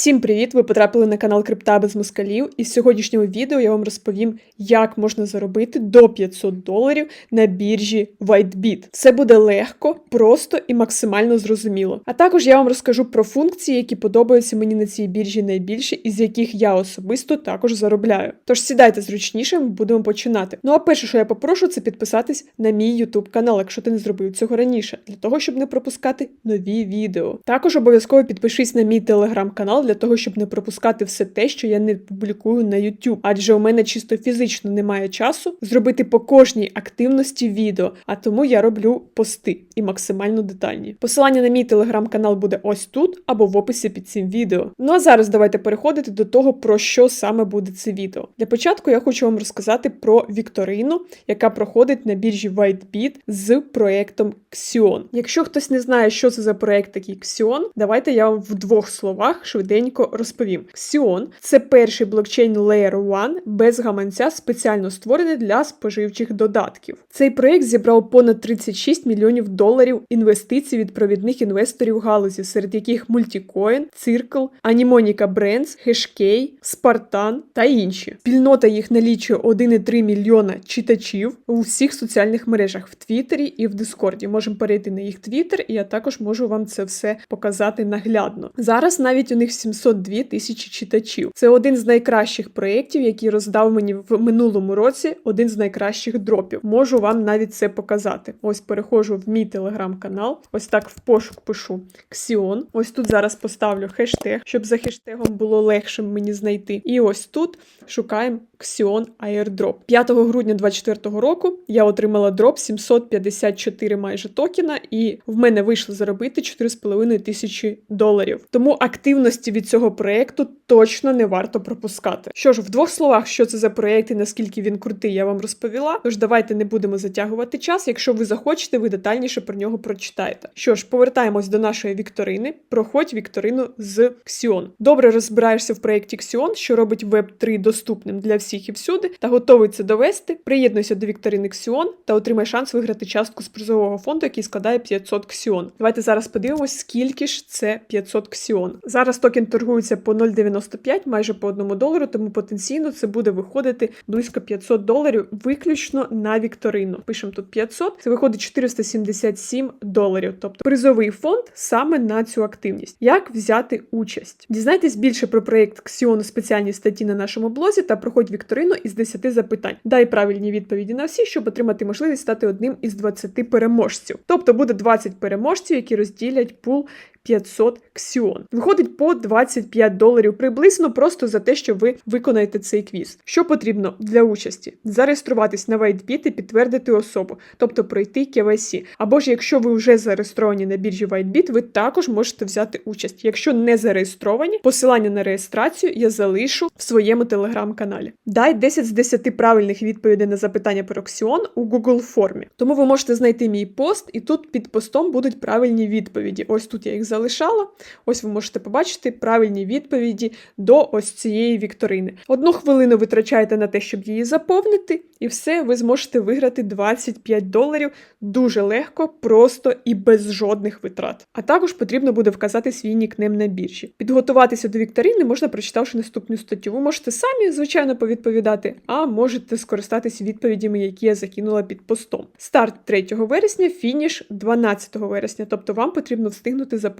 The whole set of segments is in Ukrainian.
Всім привіт! Ви потрапили на канал Крипта без москалів, і в сьогоднішньому відео я вам розповім, як можна заробити до 500 доларів на біржі WhiteBit. Все буде легко, просто і максимально зрозуміло. А також я вам розкажу про функції, які подобаються мені на цій біржі найбільше, і з яких я особисто також заробляю. Тож сідайте зручніше, ми будемо починати. Ну а перше, що я попрошу, це підписатись на мій YouTube канал, якщо ти не зробив цього раніше, для того, щоб не пропускати нові відео. Також обов'язково підпишись на мій телеграм-канал для того, щоб не пропускати все те, що я не публікую на YouTube. Адже у мене чисто фізично немає часу зробити по кожній активності відео, а тому я роблю пости і максимально детальні. Посилання на мій телеграм-канал буде ось тут або в описі під цим відео. Ну а зараз давайте переходити до того, про що саме буде це відео. Для початку я хочу вам розказати про вікторину, яка проходить на біржі WhiteBit з проектом Xion. Якщо хтось не знає, що це за проект такий Xion, давайте я вам в двох словах швиденько розповім. Xion – це перший блокчейн Layer 1 без гаманця, спеціально створений для споживчих додатків. Цей проект зібрав понад 36 мільйонів доларів інвестицій від провідних інвесторів галузі, серед яких Multicoin, Circle, Animonica Brands, Hashkey, Spartan та інші. Спільнота їх налічує 1,3 мільйона читачів у всіх соціальних мережах в Твіттері і в Дискорді. Можемо перейти на їх Твіттер, і я також можу вам це все показати наглядно. Зараз навіть у них 702 тисячі читачів. Це один з найкращих проєктів, який роздав мені в минулому році один з найкращих дропів. Можу вам навіть це показати. Ось переходжу в мій телеграм-канал. Ось так в пошук пишу Xion. Ось тут зараз поставлю хештег, щоб за хештегом було легше мені знайти. І ось тут шукаємо Xion Airdrop. 5 грудня 2024 року я отримала дроп 754 майже токена, і в мене вийшло заробити 4,5 тисячі доларів. Тому активності від цього проекту точно не варто пропускати. Що ж, в двох словах, що це за проект і наскільки він крутий, я вам розповіла. Тож давайте не будемо затягувати час. Якщо ви захочете, ви детальніше про нього прочитаєте. Що ж, повертаємось до нашої вікторини. Проходь вікторину з Xion. Добре розбираєшся в проєкті Xion, що робить Web 3 доступним для всіх і всюди, та готовий це довести. Приєднуйся до вікторини Xion та отримай шанс виграти частку з призового фонду, який складає 500 Xion. Давайте зараз подивимось, скільки ж це 500 Xion. Зараз токен торгується по 0,95, майже по 1 долару, тому потенційно це буде виходити близько 500 доларів виключно на вікторину. Пишемо тут 500, це виходить 477 доларів, тобто призовий фонд саме на цю активність. Як взяти участь? Дізнайтесь більше про проєкт Xion у спеціальній статті на нашому блозі та проходь вікторину із 10 запитань. Дай правильні відповіді на всі, щоб отримати можливість стати одним із 20 переможців. Тобто буде 20 переможців, які розділять пул 500 ксіон. Виходить по 25 доларів приблизно просто за те, що ви виконаєте цей квіз. Що потрібно для участі? Зареєструватись на WhiteBit і підтвердити особу, тобто пройти KYC. Або ж якщо ви вже зареєстровані на біржі WhiteBit, ви також можете взяти участь. Якщо не зареєстровані, посилання на реєстрацію я залишу в своєму телеграм-каналі. Дай 10 з 10 правильних відповідей на запитання про Ксіон у Google формі. Тому ви можете знайти мій пост, і тут під постом будуть правильні відповіді. Ось тут я їх залишала. Ось ви можете побачити правильні відповіді до ось цієї вікторини. Одну хвилину витрачаєте на те, щоб її заповнити, і все, ви зможете виграти 25 доларів дуже легко, просто і без жодних витрат. А також потрібно буде вказати свій нікнем на біржі. Підготуватися до вікторини можна, прочитавши наступну статтю. Ви можете самі, звичайно, повідповідати, а можете скористатися відповідями, які я закинула під постом. Старт 3 вересня, фініш 12 вересня, тобто вам потрібно встигнути заповнити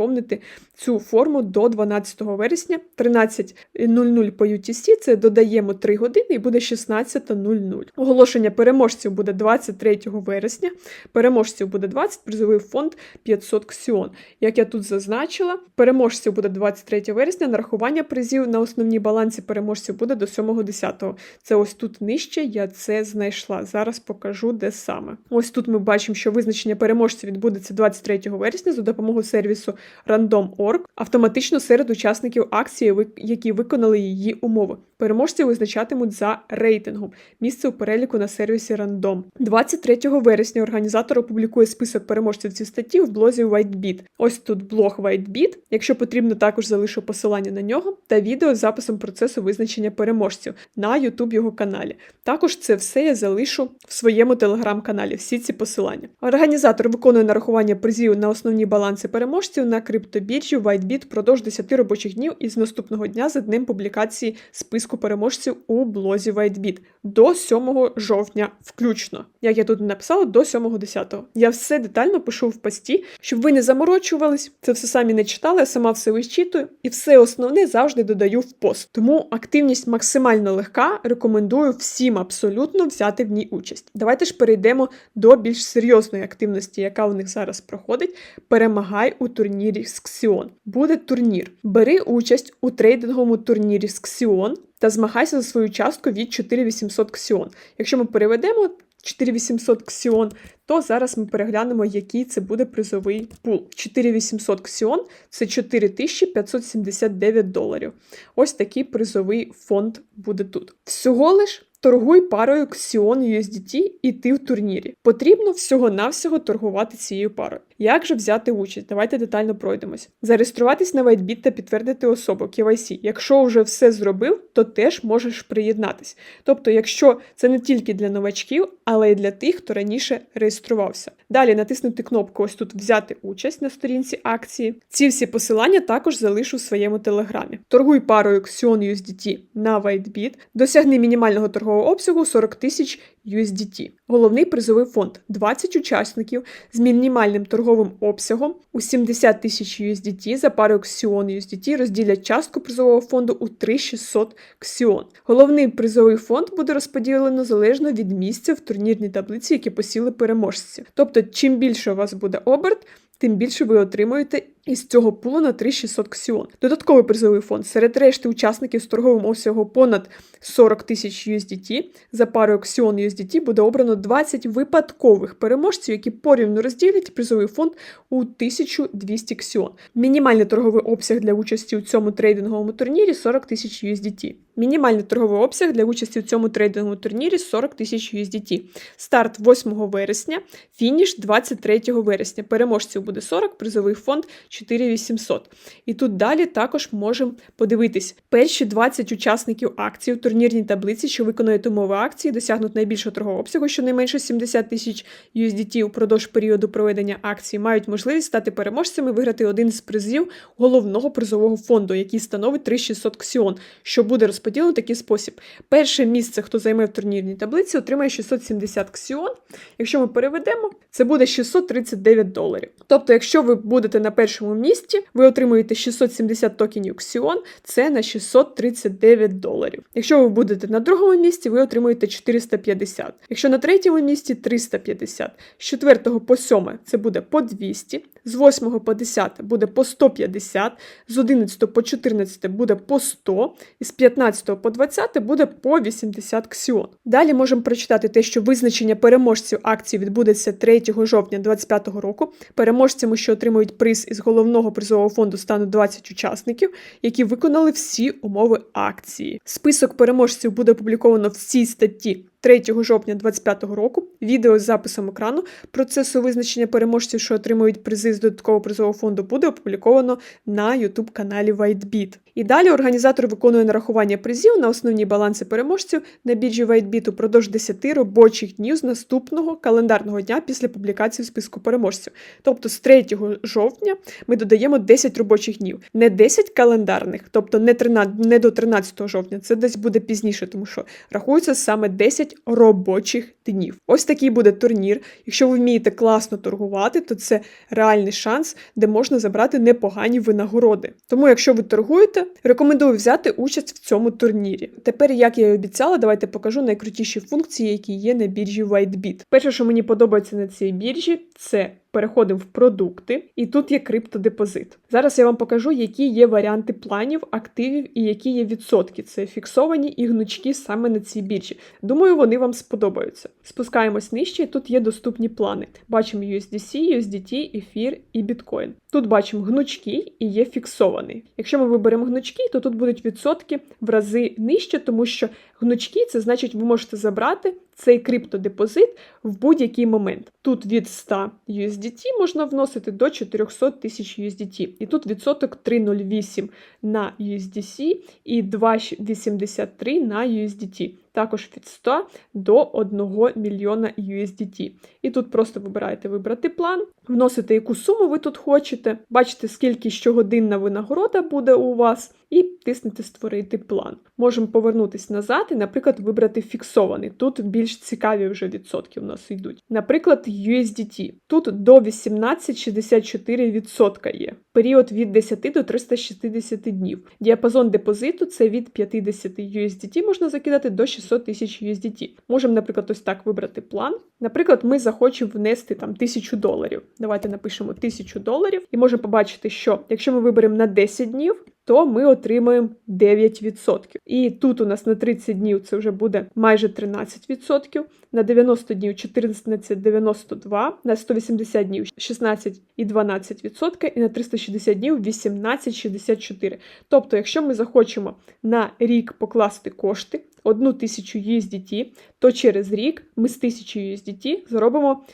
цю форму до 12 вересня, 13.00 по UTC, це додаємо 3 години і буде 16.00. Оголошення переможців буде 23 вересня. Переможців буде 20, призовий фонд 500 ксіон. Як я тут зазначила, переможців буде 23 вересня, нарахування призів на основній балансі переможців буде до 7.10. Це ось тут нижче, я це знайшла. Зараз покажу, де саме. Ось тут ми бачимо, що визначення переможців відбудеться 23 вересня за допомогою сервісу Random.org, автоматично серед учасників акції, які виконали її умови. Переможці визначатимуть за рейтингом. Місце у переліку на сервісі Random. 23 вересня організатор опублікує список переможців цієї статті в блозі WhiteBit. Ось тут блог WhiteBit. Якщо потрібно, також залишу посилання на нього та відео з записом процесу визначення переможців на YouTube його каналі. Також це все я залишу в своєму телеграм-каналі. Всі ці посилання. Організатор виконує нарахування призів на основні баланси переможців на криптобіржі WhiteBit впродовж 10 робочих днів із наступного дня за днем публікації списку переможців у блозі WhiteBit до 7 жовтня включно. Як я тут написала, до 7.10. Я все детально пишу в пості, щоб ви не заморочувались, це все самі не читали, я сама все вичитую, і все основне завжди додаю в пост. Тому активність максимально легка. Рекомендую всім абсолютно взяти в ній участь. Давайте ж перейдемо до більш серйозної активності, яка у них зараз проходить. Перемагай у турнірі з Xion. Буде турнір. Бери участь у трейдинговому турнірі з Xion та змагайся за свою частку від 4800 Xion. Якщо ми переведемо 4800 Xion, то зараз ми переглянемо, який це буде призовий пул. 4800 Xion – це 4579 доларів. Ось такий призовий фонд буде тут. Всього лиш торгуй парою Xeon USDT і ти в турнірі. Потрібно всього-навсього торгувати цією парою. Як же взяти участь? Давайте детально пройдемось. Зареєструватись на WhiteBit та підтвердити особу KYC. Якщо вже все зробив, то теж можеш приєднатись. Тобто, якщо це не тільки для новачків, але й для тих, хто раніше реєструвався. Далі натиснути кнопку ось тут взяти участь на сторінці акції. Ці всі посилання також залишу в своєму телеграмі. Торгуй парою Xion USDT на WhiteBit, досягни мінімального торгового обсягу 40 тисяч USDT. Головний призовий фонд 20 учасників з мінімальним торговим обсягом у 70 тисяч USDT за парою Xion USDT розділять частку призового фонду у 3600 Xion. Головний призовий фонд буде розподілено залежно від місця в турнірній таблиці, які посіли переможці. Тобто, чим більше у вас буде оберт, тим більше ви отримуєте із цього пулу на 3600 ксіон. Додатковий призовий фонд серед решти учасників з торговим обсягом понад 40 тисяч USDT за парою Xion USDT буде обрано 20 випадкових переможців, які порівну розділять призовий фонд у 1200 ксіон. Мінімальний торговий обсяг для участі у цьому трейдинговому турнірі 40 тисяч USDT. Мінімальний торговий обсяг для участі у цьому трейдинговому турнірі 40 тисяч USDT. Старт 8 вересня, фініш 23 вересня. Переможців буде 40, призовий фонд 4800. І тут далі також можемо подивитись. Перші 20 учасників акції у турнірній таблиці, що виконують умови акції, досягнуть найбільшого торгового обсягу, щонайменше 70 тисяч USDT упродовж періоду проведення акції, мають можливість стати переможцями, виграти один з призів головного призового фонду, який становить 3600 ксіон, що буде розподілено в такий спосіб. Перше місце, хто займе в турнірній таблиці, отримає 670 ксіон. Якщо ми переведемо, це буде 639 доларів. Тобто, якщо ви будете на першому місці, ви отримуєте 670 токенів Xeon, це на 639 доларів. Якщо ви будете на другому місці, ви отримуєте 450. Якщо на третьому місці 350. З 4 по 7 це буде по 200, з 8 по 10 буде по 150, з 11 по 14 буде по 100, і з 15 по 20 буде по 80 ксіон. Далі можемо прочитати те, що визначення переможців акції відбудеться 3 жовтня 2025 року. Переможцями, що отримують приз із головного призового фонду, стануть 20 учасників, які виконали всі умови акції. Список переможців буде опубліковано в цій статті 3 жовтня 2025 року відео з записом екрану процесу визначення переможців, що отримують призи з додаткового призового фонду, буде опубліковано на youtube каналі WhiteBit. І далі організатор виконує нарахування призів на основні баланси переможців на біржі WhiteBit упродовж 10 робочих днів з наступного календарного дня після публікації в списку переможців. Тобто з 3 жовтня ми додаємо 10 робочих днів, не 10 календарних, тобто не 13, не до 13 жовтня, це десь буде пізніше, тому що рахується саме 10 робочих днів. Ось такий буде турнір. Якщо ви вмієте класно торгувати, то це реальний шанс, де можна забрати непогані винагороди. Тому, якщо ви торгуєте, рекомендую взяти участь в цьому турнірі. Тепер, як я і обіцяла, давайте покажу найкрутіші функції, які є на біржі WhiteBit. Перше, що мені подобається на цій біржі, це переходимо в продукти, і тут є криптодепозит. Зараз я вам покажу, які є варіанти планів, активів і які є відсотки. Це фіксовані і гнучки саме на цій біржі. Думаю, вони вам сподобаються. Спускаємось нижче, і тут є доступні плани. Бачимо USDC, USDT, ефір і біткоін. Тут бачимо гнучкий і є фіксований. Якщо ми виберемо гнучкий, то тут будуть відсотки в рази нижче, тому що гнучкий це значить, ви можете забрати цей криптодепозит в будь-який момент. Тут від 100 USDT можна вносити до 400 тисяч USDT. І тут відсоток 3,08 на USDC і 2,83 на USDT. Також від 100 до 1 мільйона USDT. І тут просто вибираєте вибрати план, вносите яку суму ви тут хочете, бачите, скільки щогодинна винагорода буде у вас, і тиснете Створити план. Можемо повернутися назад і, наприклад, вибрати фіксований. Тут більш цікаві вже відсотки у нас йдуть. Наприклад, USDT. Тут до 18,64% є. Період від 10 до 360 днів. Діапазон депозиту це від 50 USDT можна закидати до 600 тисяч USDT. Можемо, наприклад, ось так вибрати план. Наприклад, ми захочемо внести там 1000 доларів. Давайте напишемо 1000 доларів і можемо побачити, що якщо ми виберемо на 10 днів, то ми отримаємо 9%. І тут у нас на 30 днів це вже буде майже 13%, на 90 днів 14,92%, на 180 днів 16,12% і на 360 днів 18,64%. Тобто, якщо ми захочемо на рік покласти кошти, 1000 USDT, то через рік ми з 1000 USDT заробимо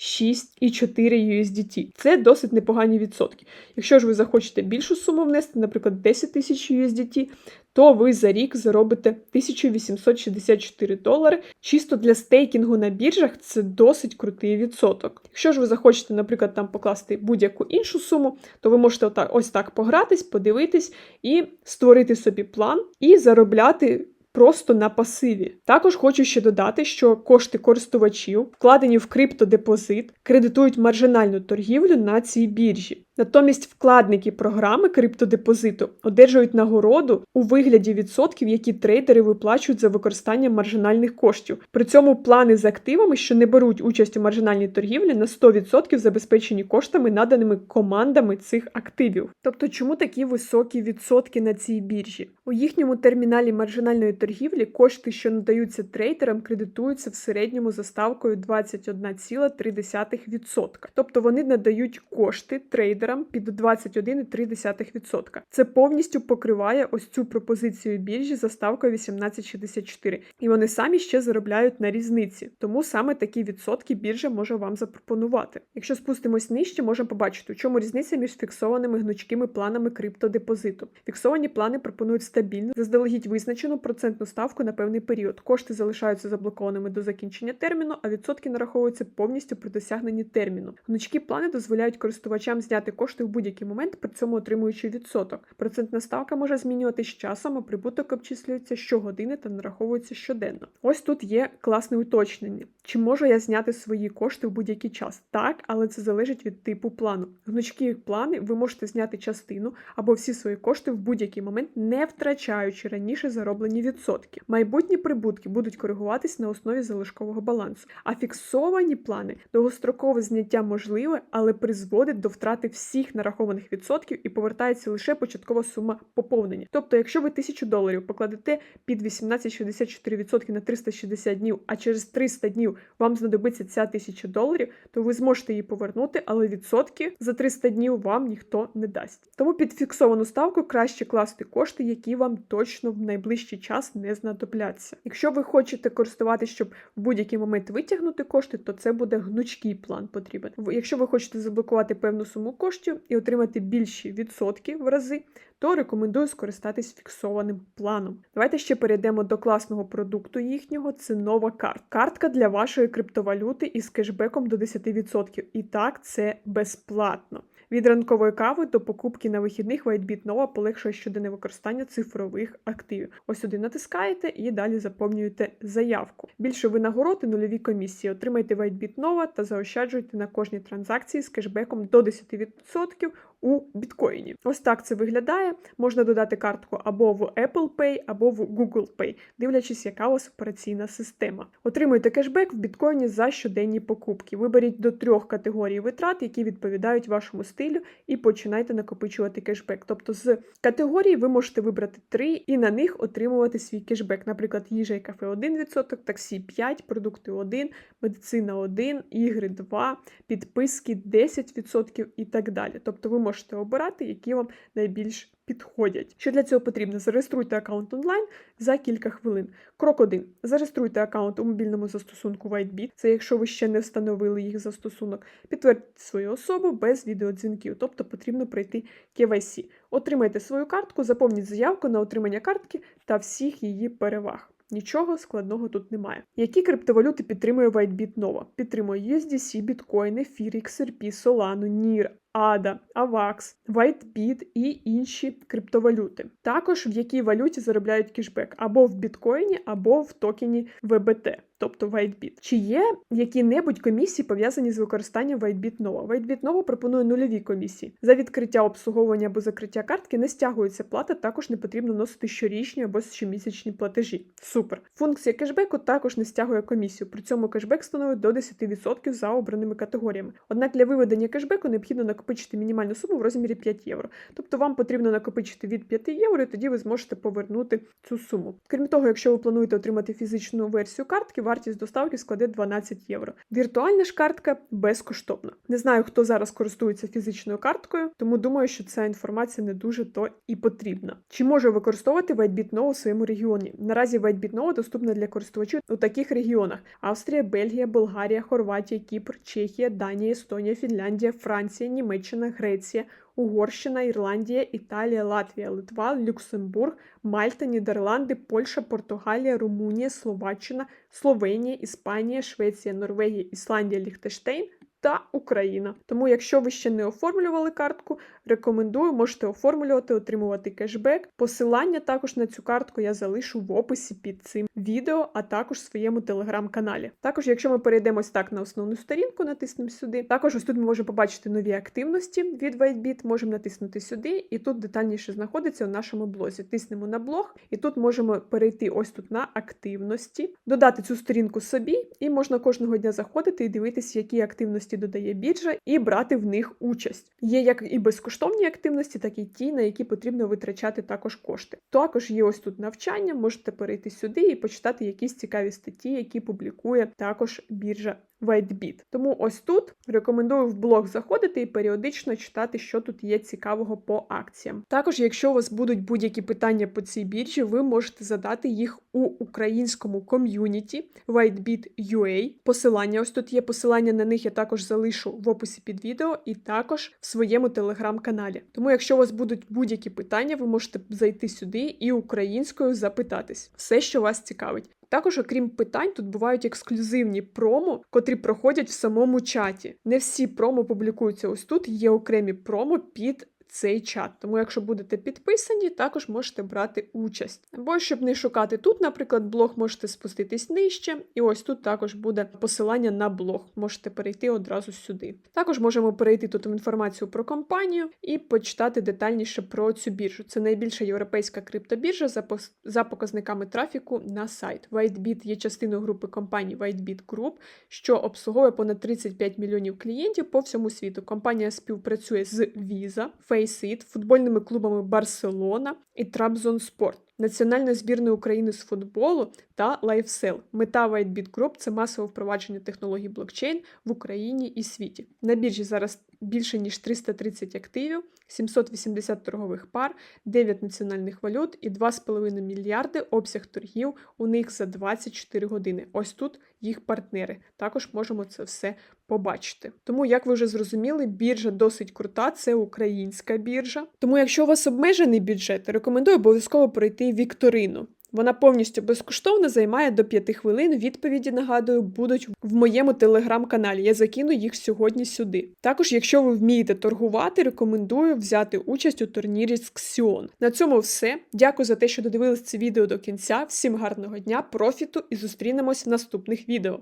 186,4 USDT. Це досить непогані відсотки. Якщо ж ви захочете більшу суму внести, наприклад, 10 тисяч USDT, то ви за рік заробите 1864 долари. Чисто для стейкінгу на біржах це досить крутий відсоток. Якщо ж ви захочете, наприклад, там покласти будь-яку іншу суму, то ви можете отак, ось так погратись, подивитись і створити собі план і заробляти. Просто на пасиві. Також хочу ще додати, що кошти користувачів, вкладені в криптодепозит, кредитують маржинальну торгівлю на цій біржі. Натомість вкладники програми криптодепозиту одержують нагороду у вигляді відсотків, які трейдери виплачують за використання маржинальних коштів. При цьому плани з активами, що не беруть участь у маржинальній торгівлі, на 100% забезпечені коштами, наданими командами цих активів. Тобто, чому такі високі відсотки на цій біржі? У їхньому терміналі маржинальної торгівлі кошти, що надаються трейдерам, кредитуються в середньому за ставкою 21,3%. Тобто вони надають кошти трейдерам під 21,3%. Це повністю покриває ось цю пропозицію біржі за ставкою 18,64. І вони самі ще заробляють на різниці. Тому саме такі відсотки біржа може вам запропонувати. Якщо спустимось нижче, можемо побачити, у чому різниця між фіксованими гнучкими планами криптодепозиту. Фіксовані плани пропонують стабільну, заздалегідь визначену процентну ставку на певний період. Кошти залишаються заблокованими до закінчення терміну, а відсотки нараховуються повністю при досягненні терміну. Гнучкі плани дозволяють користувачам зняти кошти в будь-який момент, при цьому отримуючи відсоток. Процентна ставка може змінюватись часом, а прибуток обчислюється щогодини та нараховується щоденно. Ось тут є класне уточнення. Чи можу я зняти свої кошти в будь-який час? Так, але це залежить від типу плану. Гнучкі плани ви можете зняти частину або всі свої кошти в будь-який момент, не втрачаючи раніше зароблені відсотки. Майбутні прибутки будуть коригуватись на основі залишкового балансу. А фіксовані плани довгострокове зняття можливе, але призводить до втрати всіх нарахованих відсотків і повертається лише початкова сума поповнення. Тобто, якщо ви тисячу доларів покладете під 18,64% на 360 днів, а через 300 днів вам знадобиться ця тисяча доларів, то ви зможете її повернути, але відсотки за 300 днів вам ніхто не дасть. Тому під фіксовану ставку краще класти кошти, які вам точно в найближчий час не знадобляться. Якщо ви хочете користуватися, щоб в будь-який момент витягнути кошти, то це буде гнучкий план потрібен. Якщо ви хочете заблокувати певну суму коштів і отримати більші відсотки в рази, то рекомендую скористатись фіксованим планом. Давайте ще перейдемо до класного продукту їхнього. Це нова карта. Картка для вашої криптовалюти із кешбеком до 10%. І так, це безплатно. Від ранкової кави до покупки на вихідних WhiteBit Nova полегшує щоденне використання цифрових активів. Ось сюди натискаєте і далі заповнюєте заявку. Більше винагород і нульові комісії. Отримайте WhiteBit Nova та заощаджуйте на кожній транзакції з кешбеком до 10% у біткоїні. Ось так це виглядає. Можна додати картку або в Apple Pay, або в Google Pay, дивлячись, яка у вас операційна система. Отримуйте кешбек в біткоїні за щоденні покупки. Виберіть до трьох категорій витрат, які відповідають вашому стилю, і починайте накопичувати кешбек. Тобто з категорії ви можете вибрати три і на них отримувати свій кешбек. Наприклад, їжа і кафе 1%, таксі 5%, продукти 1%, медицина 1%, ігри 2%, підписки 10% і так далі. Тобто ви можете можете обирати, які вам найбільш підходять. Що для цього потрібно? Зареєструйте аккаунт онлайн за кілька хвилин. Крок 1. Зареєструйте аккаунт у мобільному застосунку WhiteBit. Це якщо ви ще не встановили їх застосунок. Підтвердьте свою особу без відеодзвінків, тобто потрібно пройти KYC. Отримайте свою картку, заповніть заявку на отримання картки та всіх її переваг. Нічого складного тут немає. Які криптовалюти підтримує WhiteBit Nova? Підтримує USDC, біткоін, ефір, XRP, Solana, NIR, ADA, AVAX, WhiteBit і інші криптовалюти. Також в якій валюті заробляють кешбек або в біткоїні, або в токені VBT, тобто WhiteBit. Чи є які-небудь комісії пов'язані з використанням WhiteBit Nova? WhiteBit Nova пропонує нульові комісії. За відкриття обслуговування або закриття картки не стягується плата, також не потрібно носити щорічні або щомісячні платежі. Супер. Функція кешбеку також не стягує комісію. При цьому кешбек становить до 10% за обраними категоріями. Однак для виведення кешбеку необхідно накопичити мінімальну суму в розмірі 5 євро. Тобто вам потрібно накопичити від 5 євро, і тоді ви зможете повернути цю суму. Крім того, якщо ви плануєте отримати фізичну версію картки, вартість доставки складе 12 євро. Віртуальна ж картка безкоштовна. Не знаю, хто зараз користується фізичною карткою, тому думаю, що ця інформація не дуже то і потрібна. Чи може використовувати WhiteBit Nova у своєму регіоні? Наразі WhiteBit Nova доступна для користувачів у таких регіонах: Австрія, Бельгія, Болгарія, Хорватія, Кіпр, Чехія, Данія, Естонія, Фінляндія, Франція, Німеччина, Греція. Угорщина, Ірландія, Італія, Латвія, Литва, Люксембург, Мальта, Нідерланди, Польща, Португалія, Румунія, Словаччина, Словенія, Іспанія, Швеція, Норвегія, Ісландія, Ліхтештейн та Україна. Тому, якщо ви ще не оформлювали картку, рекомендую, можете оформлювати, отримувати кешбек. Посилання також на цю картку я залишу в описі під цим відео, а також в своєму телеграм-каналі. Також, якщо ми перейдемо ось так на основну сторінку, натиснемо сюди. Також ось тут ми можемо побачити нові активності від WhiteBit, можемо натиснути сюди, і тут детальніше знаходиться у нашому блозі. Тиснемо на блог, і тут можемо перейти ось тут на активності, додати цю сторінку собі, і можна кожного дня заходити і дивитися, які активності додає біржа, і брати в них участь. Є як і безкоштовні активності, так і ті, на які потрібно витрачати також кошти. Також є ось тут навчання, можете перейти сюди і почитати якісь цікаві статті, які публікує також біржа WhiteBit. Тому ось тут рекомендую в блог заходити і періодично читати, що тут є цікавого по акціям. Також, якщо у вас будуть будь-які питання по цій біржі, ви можете задати їх у українському ком'юніті WhiteBit.ua. Посилання ось тут є посилання на них. Я також залишу в описі під відео і також в своєму телеграм-каналі. Тому, якщо у вас будуть будь-які питання, ви можете зайти сюди і українською запитатись все, що вас цікавить. Також, окрім питань, тут бувають ексклюзивні промо, котрі проходять в самому чаті. Не всі промо публікуються ось тут. Є окремі промо під цей чат. Тому, якщо будете підписані, також можете брати участь. Або щоб не шукати тут, наприклад, блог, можете спуститись нижче, і ось тут також буде посилання на блог. Можете перейти одразу сюди. Також можемо перейти тут в інформацію про компанію і почитати детальніше про цю біржу. Це найбільша європейська криптобіржа за, за показниками трафіку на сайт. WhiteBit є частиною групи компаній WhiteBit Group, що обслуговує понад 35 мільйонів клієнтів по всьому світу. Компанія співпрацює з Visa, Faceit, футбольними клубами Барселона і Трабзонспорт. Національної збірної України з футболу та LifeSell. Мета WhiteBit Group – це масове впровадження технологій блокчейн в Україні і світі. На біржі зараз більше ніж 330 активів, 780 торгових пар, 9 національних валют і 2,5 мільярди обсяг торгів у них за 24 години. Ось тут їх партнери. Також можемо це все побачити. Тому, як ви вже зрозуміли, біржа досить крута, це українська біржа. Тому, якщо у вас обмежений бюджет, рекомендую обов'язково пройти вікторину. Вона повністю безкоштовно займає до 5 хвилин. Відповіді, нагадую, будуть в моєму телеграм-каналі. Я закину їх сьогодні сюди. Також, якщо ви вмієте торгувати, рекомендую взяти участь у турнірі з Xion. На цьому все. Дякую за те, що додивились це відео до кінця. Всім гарного дня, профіту і зустрінемось в наступних відео.